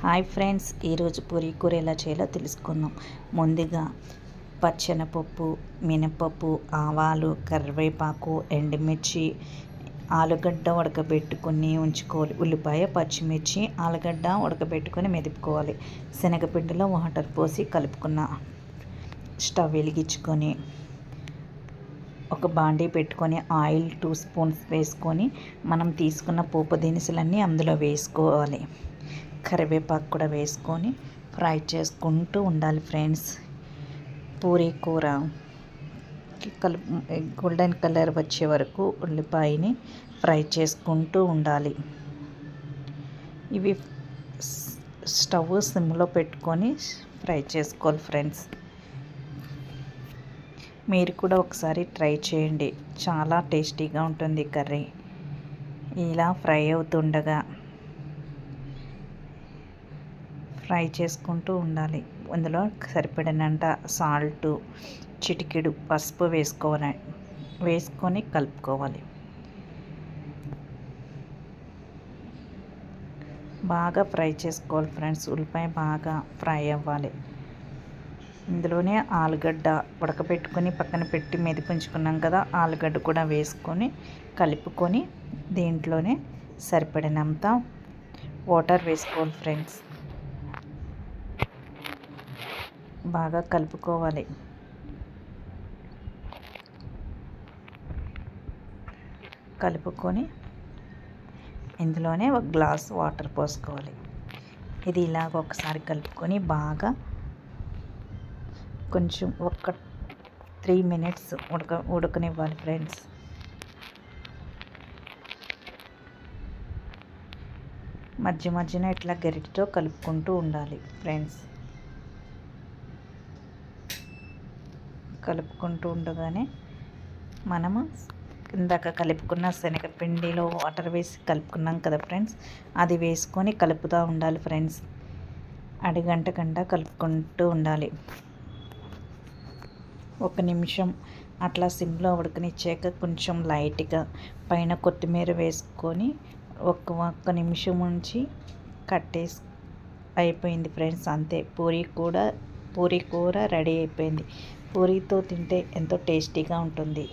Hi friends ఈరోజు పూరీ కూర ఎలా చేయాలో తెలుసుకుందాం. ముందుగా పచ్చనపప్పు మినపప్పు ఆవాలు కరివేపాకు ఎండుమిర్చి ఆలుగడ్డ ఉడకబెట్టుకుని ఉంచుకోవాలి. ఉల్లిపాయ పచ్చిమిర్చి ఆలుగడ్డ ఉడకబెట్టుకొని మెదుపుకోవాలి. శనగపిండిలో వాటర్ పోసి కలుపుకున్న స్టవ్ వెలిగించుకొని ఒక బాండీ పెట్టుకొని ఆయిల్ టూ స్పూన్స్ వేసుకొని మనం తీసుకున్న పోపు దినుసులన్నీ అందులో వేసుకోవాలి. కరివేపాకు కూడా వేసుకొని ఫ్రై చేసుకుంటూ ఉండాలి ఫ్రెండ్స్. పూరీ కూర గోల్డెన్ కలర్ వచ్చే వరకు ఉల్లిపాయని ఫ్రై చేసుకుంటూ ఉండాలి. ఇవి స్టవ్ సిమ్లో పెట్టుకొని ఫ్రై చేసుకోవాలి ఫ్రెండ్స్. మీరు కూడా ఒకసారి ట్రై చేయండి. చాలా టేస్టీగా ఉంటుంది కర్రీ. ఇలా ఫ్రై అవుతుండగా ఫ్రై చేసుకుంటూ ఉండాలి. అందులో సరిపడినంత సాల్ట్ చిటికెడు పసుపు వేసుకోవాలి వేసుకొని కలుపుకోవాలి. బాగా ఫ్రై చేసుకోవాలి ఫ్రెండ్స్. ఉల్లిపాయ బాగా ఫ్రై అవ్వాలి. ఇందులోనే ఆలుగడ్డ ఉడకబెట్టుకొని పక్కన పెట్టి మెదిపించుకున్నాం కదా ఆలుగడ్డ కూడా వేసుకొని కలుపుకొని దీంట్లోనే సరిపడినంత వాటర్ వేసుకోవాలి ఫ్రెండ్స్. బాగా కలుపుకోవాలి. కలుపుకొని ఇందులోనే ఒక గ్లాస్ వాటర్ పోసుకోవాలి. ఇది ఇలాగ ఒకసారి కలుపుకొని బాగా కొంచెం ఒక త్రీ మినిట్స్ ఉడక ఉడకనివ్వాలి ఫ్రెండ్స్. మధ్య మధ్యన ఇట్లా గరిటితో కలుపుకుంటూ ఉండాలి ఫ్రెండ్స్. కలుపుకుంటూ ఉండగానే మనము ఇందాక కలుపుకున్న శనగపిండిలో వాటర్ వేసి కలుపుకున్నాం కదా ఫ్రెండ్స్ అది వేసుకొని కలుపుతూ ఉండాలి ఫ్రెండ్స్. అడిగంట గంట కలుపుకుంటూ ఉండాలి. ఒక నిమిషం అట్లా సిమ్లో ఉడకనిచ్చాక కొంచెం లైట్గా పైన కొత్తిమీర వేసుకొని ఒక్క ఒక్క నిమిషం ఉంచి కట్టేసి అయిపోయింది ఫ్రెండ్స్ అంతే. పూరి కూడా పూరి కూర రెడీ అయిపోయింది. పూరితో తింటే ఎంతో టేస్టీగా ఉంటుంది.